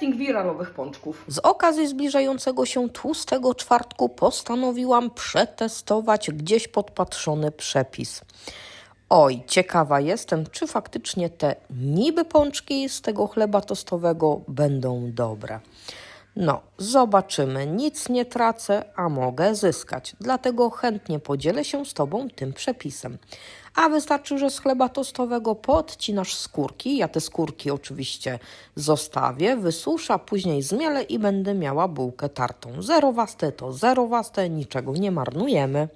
Wiralowych pączków. Z okazji zbliżającego się tłustego czwartku postanowiłam przetestować gdzieś podpatrzony przepis. Oj, ciekawa jestem, czy faktycznie te niby pączki z tego chleba tostowego będą dobre. No, zobaczymy. Nic nie tracę, a mogę zyskać. Dlatego chętnie podzielę się z Tobą tym przepisem. A wystarczy, że z chleba tostowego podcinasz skórki. Ja te skórki oczywiście zostawię, wysuszę, później zmielę i będę miała bułkę tartą. Zerowaste to zerowaste, niczego nie marnujemy.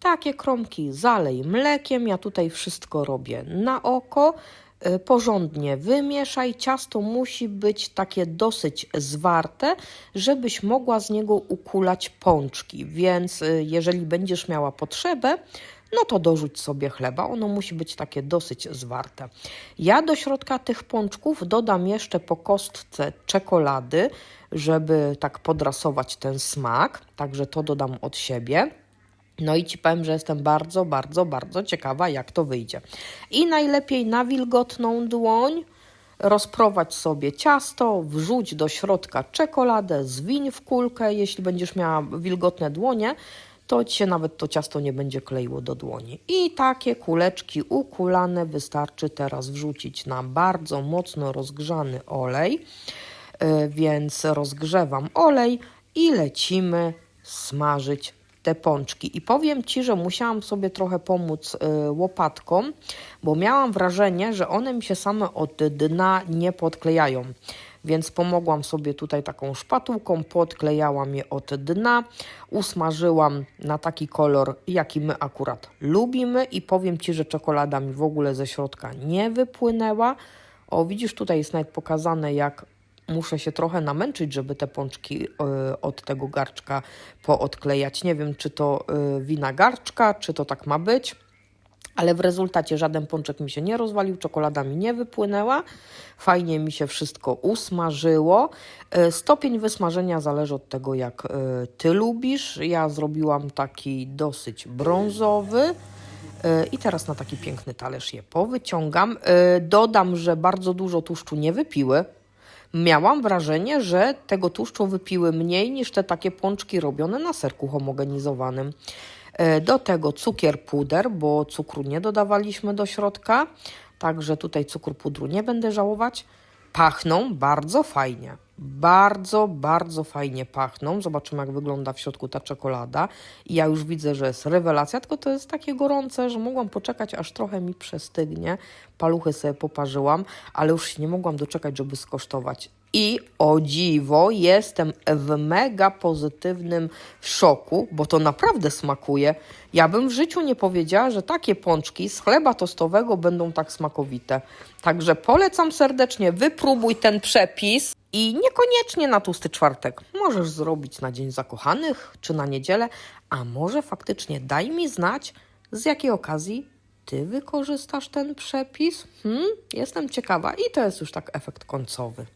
Takie kromki zalej mlekiem. Ja tutaj wszystko robię na oko. Y, Porządnie wymieszaj. Ciasto musi być takie dosyć zwarte, żebyś mogła z niego ukulać pączki. Więc y, jeżeli będziesz miała potrzebę, no to dorzuć sobie chleba. Ono musi być takie dosyć zwarte. Ja do środka tych pączków dodam jeszcze po kostce czekolady, żeby tak podrasować ten smak. Także to dodam od siebie. No i ci powiem, że jestem bardzo, bardzo, bardzo ciekawa, jak to wyjdzie. I najlepiej na wilgotną dłoń rozprowadź sobie ciasto, wrzuć do środka czekoladę, zwiń w kulkę. Jeśli będziesz miała wilgotne dłonie, to ci się nawet to ciasto nie będzie kleiło do dłoni. I takie kuleczki ukulane wystarczy teraz wrzucić na bardzo mocno rozgrzany olej. Yy, Więc rozgrzewam olej i lecimy smażyć te pączki. I powiem Ci, że musiałam sobie trochę pomóc y, łopatką, bo miałam wrażenie, że one mi się same od dna nie podklejają. Więc pomogłam sobie tutaj taką szpatułką, podklejałam je od dna, usmażyłam na taki kolor, jaki my akurat lubimy i powiem Ci, że czekolada mi w ogóle ze środka nie wypłynęła. O, widzisz, tutaj jest nawet pokazane, jak muszę się trochę namęczyć, żeby te pączki y, od tego garczka poodklejać. Nie wiem, czy to y, wina garczka, czy to tak ma być. Ale w rezultacie żaden pączek mi się nie rozwalił, czekolada mi nie wypłynęła, fajnie mi się wszystko usmażyło. Y, Stopień wysmażenia zależy od tego, jak ty lubisz. Ja zrobiłam taki dosyć brązowy. I teraz na taki piękny talerz je powyciągam. Dodam, że bardzo dużo tłuszczu nie wypiły. Miałam wrażenie, że tego tłuszczu wypiły mniej niż te takie pączki robione na serku homogenizowanym. E, Do tego cukier puder, bo cukru nie dodawaliśmy do środka, także tutaj cukru pudru nie będę żałować. Pachną bardzo fajnie. Bardzo, bardzo fajnie pachną. Zobaczymy, jak wygląda w środku ta czekolada. I ja już widzę, że jest rewelacja, tylko to jest takie gorące, że mogłam poczekać, aż trochę mi przestygnie. Paluchy sobie poparzyłam, ale już się nie mogłam doczekać, żeby skosztować. I o dziwo, jestem w mega pozytywnym szoku, bo to naprawdę smakuje. Ja bym w życiu nie powiedziała, że takie pączki z chleba tostowego będą tak smakowite. Także polecam serdecznie, wypróbuj ten przepis. I niekoniecznie na tłusty czwartek. Możesz zrobić na Dzień Zakochanych czy na niedzielę, a może faktycznie daj mi znać, z jakiej okazji ty wykorzystasz ten przepis. Hmm? Jestem ciekawa i to jest już tak efekt końcowy.